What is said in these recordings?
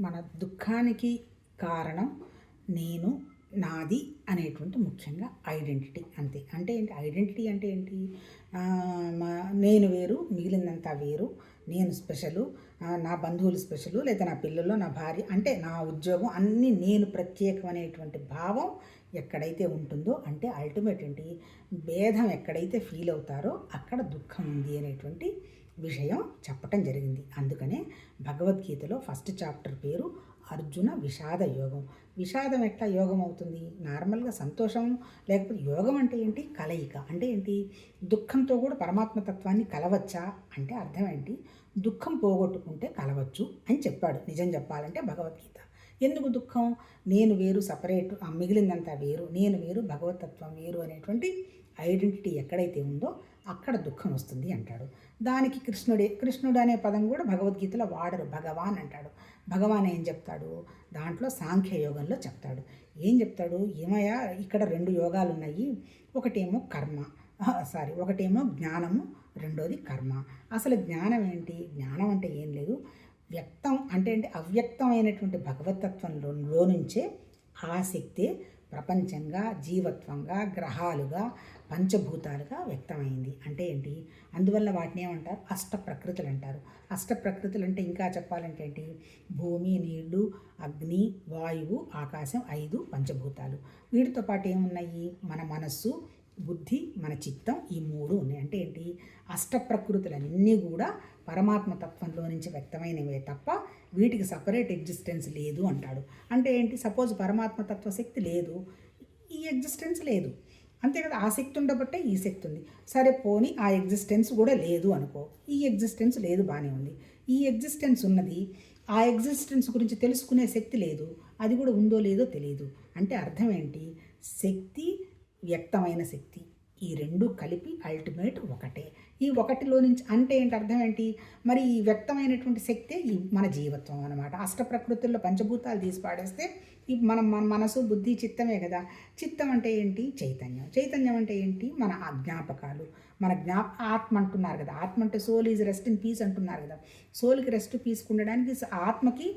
మన దుఃఖానికి కారణం నేను నాది అనేటువంటి ముఖ్యంగా ఐడెంటిటీ అంతే. అంటే ఏంటి? ఐడెంటిటీ అంటే ఏంటి? నేను వేరు మిగిలినంతా వేరు. నేను స్పెషలు నా బంధువులు స్పెషలు లేదా నా పిల్లలు నా భార్య అంటే నా ఉద్యోగం అన్నీ నేను ప్రత్యేకం అనేటువంటి భావం ఎక్కడైతే ఉంటుందో అంటే అల్టిమేట్ ఏంటి? భేదం ఎక్కడైతే ఫీల్ అవుతారో అక్కడ దుఃఖం ఉంది అనేటువంటి విషయం చెప్పటం జరిగింది. అందుకనే భగవద్గీతలో ఫస్ట్ చాప్టర్ పేరు అర్జున విషాద యోగం. విషాదం ఎట్లా యోగం అవుతుంది? నార్మల్గా సంతోషం లేకపోతే యోగం అంటే ఏంటి? కలయిక. అంటే ఏంటి? దుఃఖంతో కూడా పరమాత్మ తత్వాన్ని కలవచ్చా? అంటే అర్థం ఏంటి? దుఃఖం పోగొట్టుకుంటే కలవచ్చు అని చెప్పాడు. నిజం చెప్పాలంటే భగవద్గీత. ఎందుకు దుఃఖం? నేను వేరు సపరేట్ మిగిలిందంతా వేరు. నేను వేరు భగవతత్వం వేరు అనేటువంటి ఐడెంటిటీ ఎక్కడైతే ఉందో అక్కడ దుఃఖం వస్తుంది అంటాడు. దానికి కృష్ణుడే కృష్ణుడు అనే పదం కూడా భగవద్గీతలో వాడరు. భగవాన్ అంటాడు. భగవాన్ ఏం చెప్తాడు? దాంట్లో సాంఖ్యయోగంలో చెప్తాడు. ఏం చెప్తాడు? ఏమయ్యా ఇక్కడ రెండు యోగాలు ఉన్నాయి. ఒకటేమో కర్మ. సారీ ఒకటేమో జ్ఞానము. రెండోది కర్మ. అసలు జ్ఞానం ఏంటి? జ్ఞానం అంటే ఏం లేదు. వ్యక్ అంటే అంటే అవ్యక్తమైనటువంటి భగవతత్వంలో నుంచే ఆ శక్తి ప్రపంచంగా జీవత్వంగా గ్రహాలుగా పంచభూతాలుగా వ్యక్తమైంది. అంటే ఏంటి? అందువల్ల వాటిని ఏమంటారు? అష్ట ప్రకృతులు అంటారు. అష్ట ప్రకృతులు అంటే ఇంకా చెప్పాలంటే ఏంటి? భూమి నీళ్ళు అగ్ని వాయువు ఆకాశం ఐదు పంచభూతాలు. వీటితో పాటు ఏమున్నాయి? మన మనస్సు బుద్ధి మన చిత్తం ఈ మూడు ఉన్నాయి. అంటే ఏంటి? అష్ట ప్రకృతులన్నీ కూడా పరమాత్మ తత్వంలో నుంచి వ్యక్తమైనవే తప్ప వీటికి సపరేట్ ఎగ్జిస్టెన్స్ లేదు అంటాడు. అంటే ఏంటి? సపోజ్ పరమాత్మ తత్వ శక్తి లేదు. ఈ ఎగ్జిస్టెన్స్ లేదు. అంతే కదా? ఆ శక్తి ఉండబట్టే ఈ శక్తి ఉంది. సరే పోని ఆ ఎగ్జిస్టెన్స్ కూడా లేదు అనుకో. ఈ ఎగ్జిస్టెన్స్ లేదు బాగానే ఉంది. ఈ ఎగ్జిస్టెన్స్ ఉన్నది ఆ ఎగ్జిస్టెన్స్ గురించి తెలుసుకునే శక్తి లేదు. అది కూడా ఉందో లేదో తెలియదు అంటే అర్థం ఏంటి? శక్తి వ్యక్తమైన శక్తి. ఈ రెండు కలిపి అల్టిమేట్ ఒకటే. ఈ ఒకటిలో నుంచి అంటే ఏంటి? అర్థం ఏంటి? మరి ఈ వ్యక్తమైనటువంటి శక్తే ఈ మన జీవత్వం అనమాట అష్ట ప్రకృతుల్లో పంచభూతాలు తీసి పాడేస్తే ఈ మనం మన మనసు బుద్ధి చిత్తమే కదా. చిత్తం అంటే ఏంటి? చైతన్యం. చైతన్యం అంటే ఏంటి? మన జ్ఞాపకాలు మన జ్ఞాప ఆత్మ అంటున్నారు కదా. ఆత్మ అంటే soul is rest in peace అంటున్నారు కదా. సోల్కి రెస్ట్ పీస్ ఉండడానికి ఆత్మకి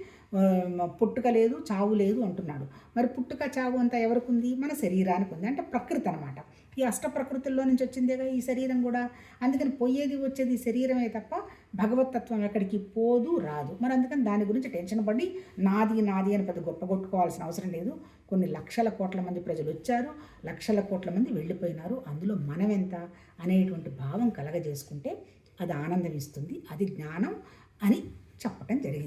పుట్టుక లేదు చావు లేదు అంటున్నాడు. మరి పుట్టుక చావు అంతా ఎవరికి ఉంది మన శరీరానికి ఉంది అంటే ప్రకృతి అనమాట ఈ అష్ట ప్రకృతుల్లో నుంచి వచ్చిందేగా ఈ శరీరం కూడా? అందుకని పోయేది వచ్చేది శరీరమే తప్ప భగవతత్వం ఎక్కడికి పోదు రాదు. మరి అందుకని దాని గురించి టెన్షన్ పడి నాది నాది అని పెద్ద గొప్ప కొట్టుకోవాల్సిన అవసరం లేదు. కొన్ని లక్షల కోట్ల మంది ప్రజలు వచ్చారు. లక్షల కోట్ల మంది వెళ్ళిపోయినారు. అందులో మనం ఎంత అనేటువంటి భావం కలగజేసుకుంటే అది ఆనందం ఇస్తుంది. అది జ్ఞానం అని చెప్పటం జరిగింది.